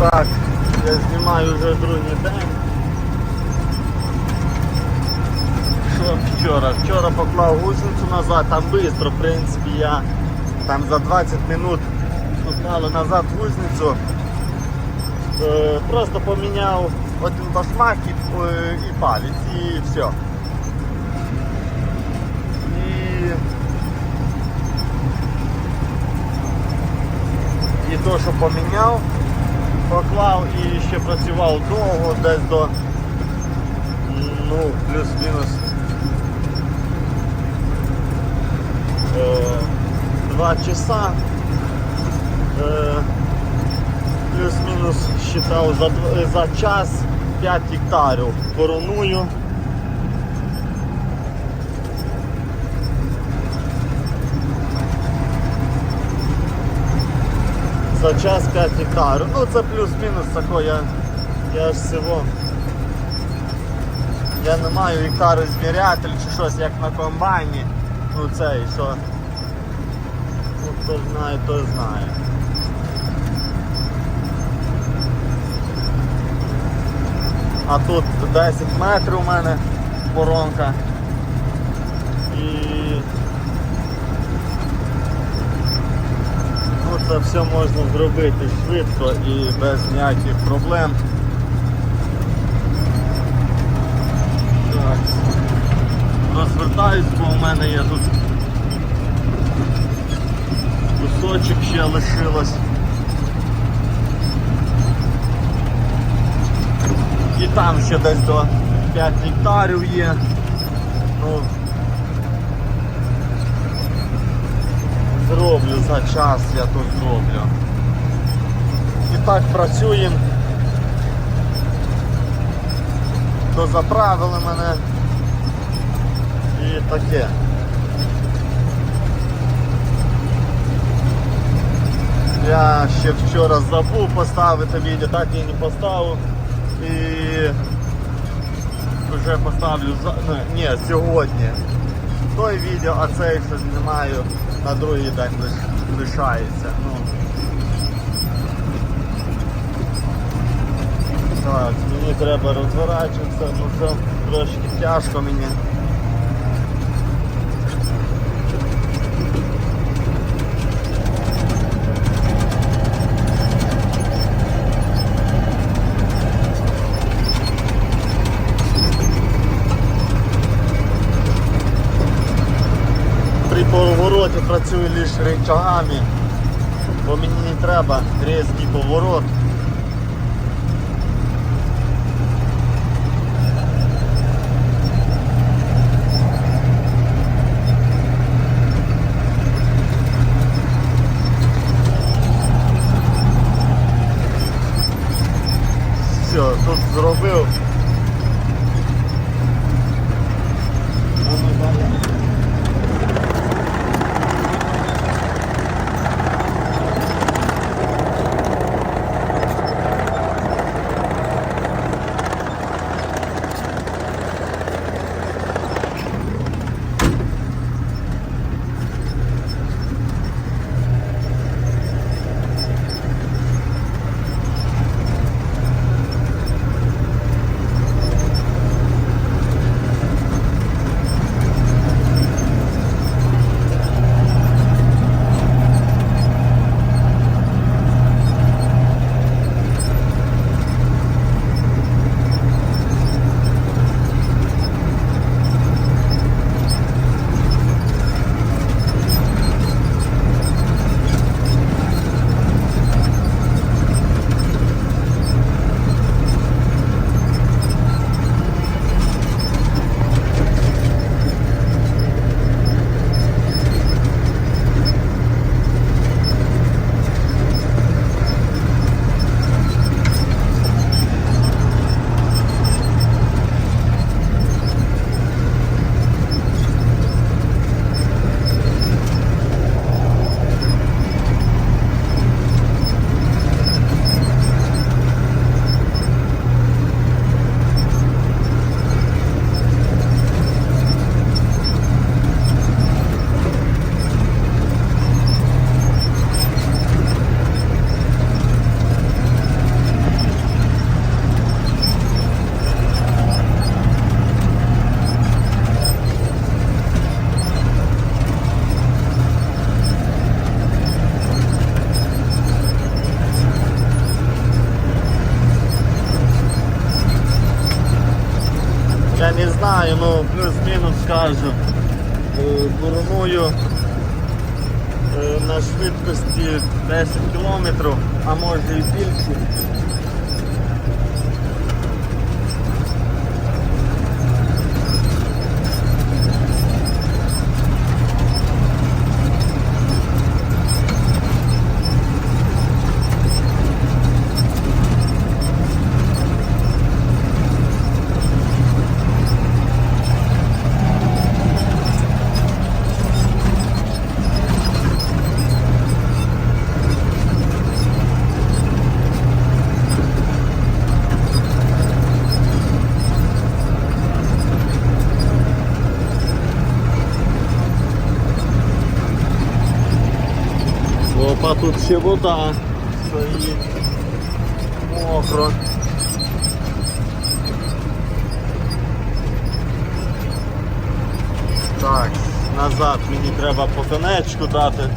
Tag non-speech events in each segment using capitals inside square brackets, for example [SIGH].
Так, я знімаю вже другий день. Що вчора? Вчора поклав гусеницю назад, там швидко, в принципі, я там за 20 минут поклали назад гусеницю. Е, просто поміняв один башмак і, е, і палець і все. І, і то, що поміняв, поклав і ще працював довго, десь до ну, плюс-мінус е, два часа. Е, плюс-мінус считав за, за час 5 гектарів короную. За час 5 гектарів. Ну це плюс-мінус тако, я, я ж всього. Я не маю гектару змірятель чи щось як на комбайні. Ну це і що. Ну, хто знає, той знає. А тут 10 метрів у мене воронка. І це все можна зробити швидко і без ніяких проблем. Так. Розвертаюсь, бо у мене є тут кусочок ще лишилось. І там ще десь до 5 гектарів є. Ну, зроблю за час, я тут зроблю. І так працюємо. Дозаправили мене. І таке. Я ще вчора забув поставити відео, так і не поставив. І вже поставлю за... ну, ні, сьогодні. Той відео, а цей що знімаю на другий лиш- лишається. Ну. Так, мені треба розворачуватися, ну це трошки тяжко мені. Повороті працюю лише рычагами, бо мені не треба різкий поворот. Не знаю, ну плюс-мінус скажу. Е, Буруную е, на швидкості 10 км, а може і більше. Ще вода стоїть. Мокро. Так, назад мені треба по дати.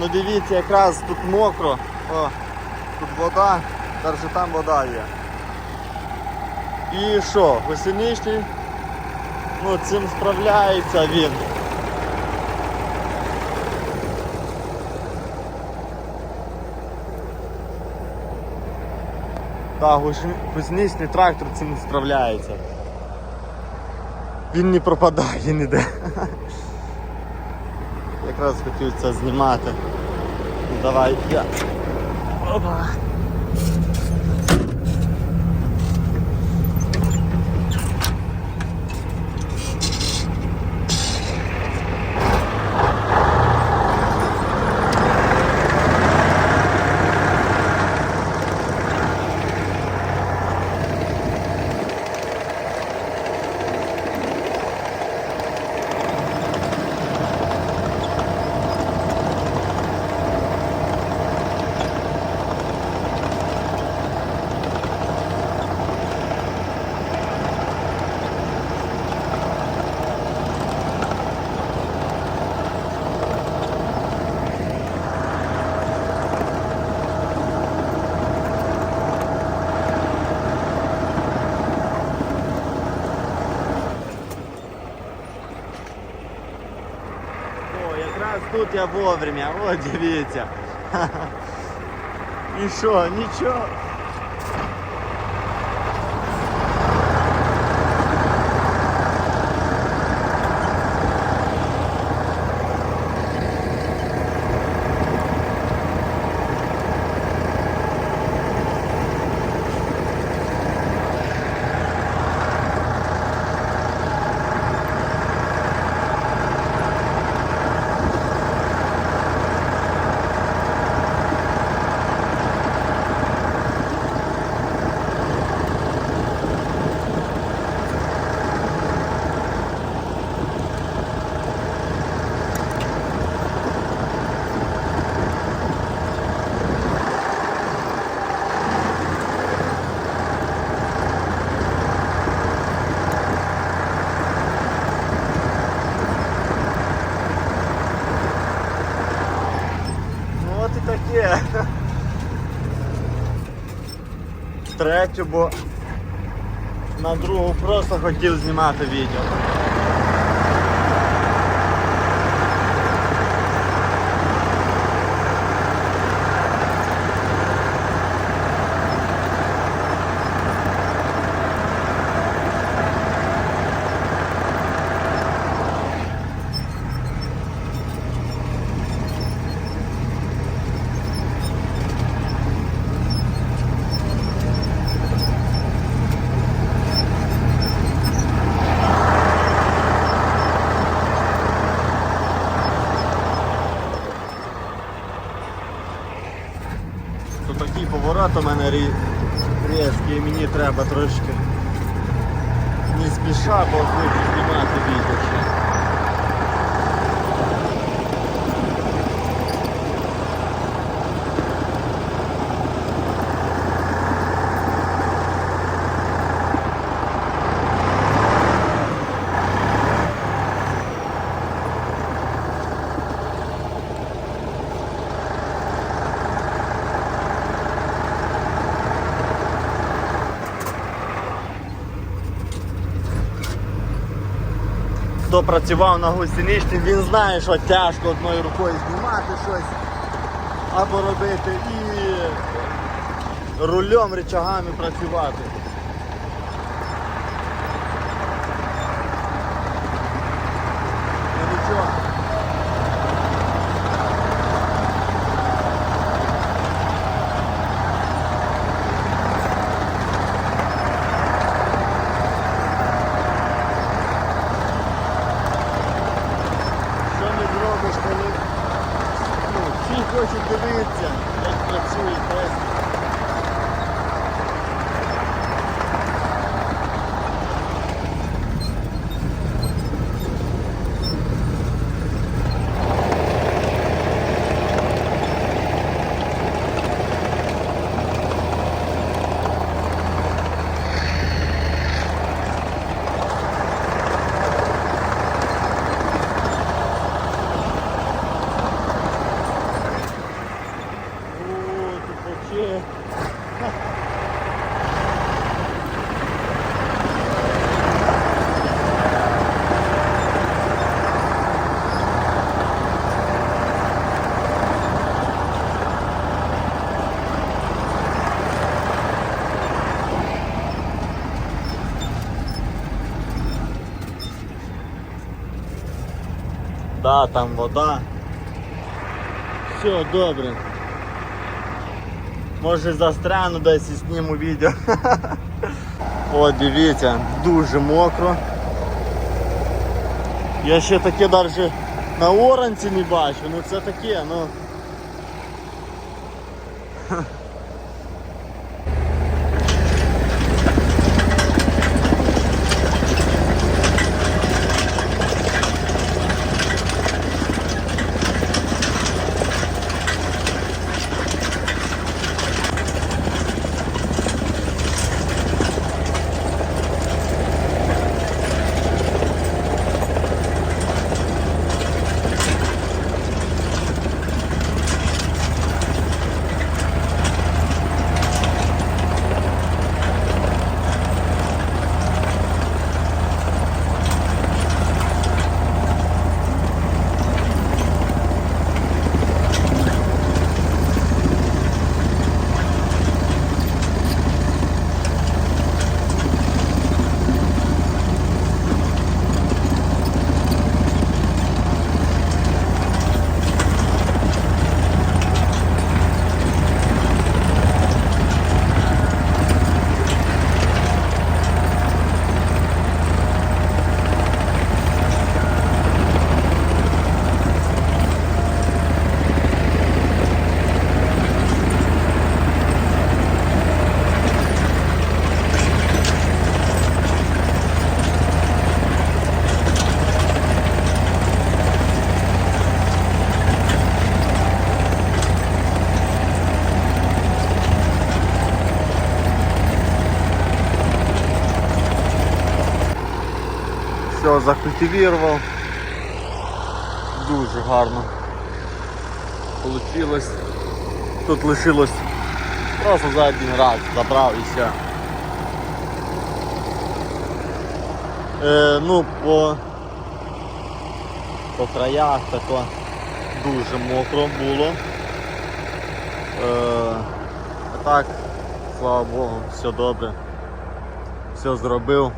Ну дивіться, якраз тут мокро. О, тут вода, навіть там вода є. І що, гусеничний, ну цим справляється він. Так, гусеничний трактор цим справляється. Він не пропадає ніде. [LAUGHS] Якраз хотів це знімати. Давай я. Опа. О, якраз тут я вовремя, о, дивіться. [LAUGHS] І що, нічого. Ну от і таке. Третю, бо на другу просто хотів знімати відео. Такий у мене рі- і мені треба трошки не спіша, бо хочу знімати відео ще. Працював на гусеничній, він знає, що тяжко одною рукою знімати щось або робити і рулем речагами працювати. Ну нічого. Що не зробиш, коли ну, дивитися, як працює тест. Да, там вода. Все, добре. Може застряну десь і зніму відео. [LAUGHS] О, дивіться, дуже мокро. Я ще таке навіть на оранці не бачу, ну це таке, ну. Все. Дуже гарно. Получилось. Тут лишилось просто за один раз забрав і все. Е, ну, по, по краях тако дуже мокро було. Е, а так, слава Богу, все добре. Все зробив.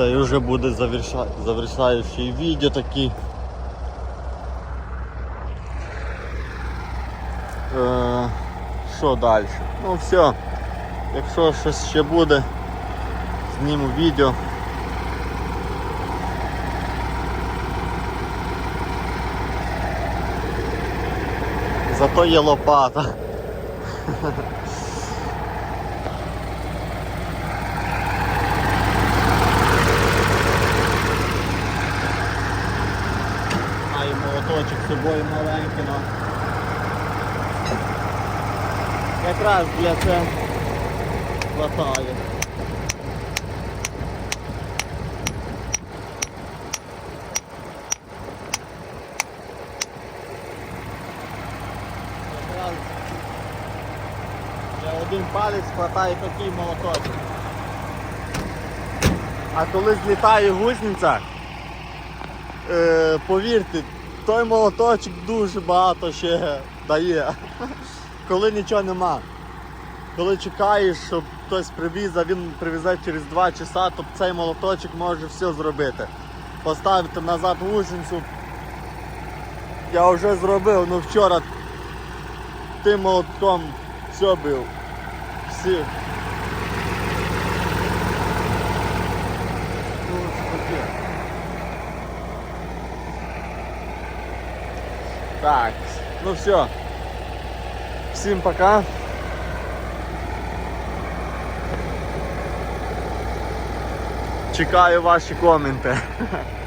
Це вже буде заверша- завершаючий відео такий. Е, що далі? Ну все. Якщо щось ще буде, зніму відео. Зато є лопата. [LAUGHS] Маю молоточок з собою маленький, но якраз для це хватає. Один палець хватає такий молоточок. А коли злітає гусениця, е, повірте, той молоточок дуже багато ще дає. [LAUGHS] Коли нічого нема. Коли чекаєш, щоб хтось привіз, а він привезе через 2 часа, то цей молоточок може все зробити. Поставити назад гусеницю. Я вже зробив, ну вчора тим молотком все бив. Всі. Ну, ось таке. Так, ну все. Всім пока. Чекаю ваші коменти. [LAUGHS]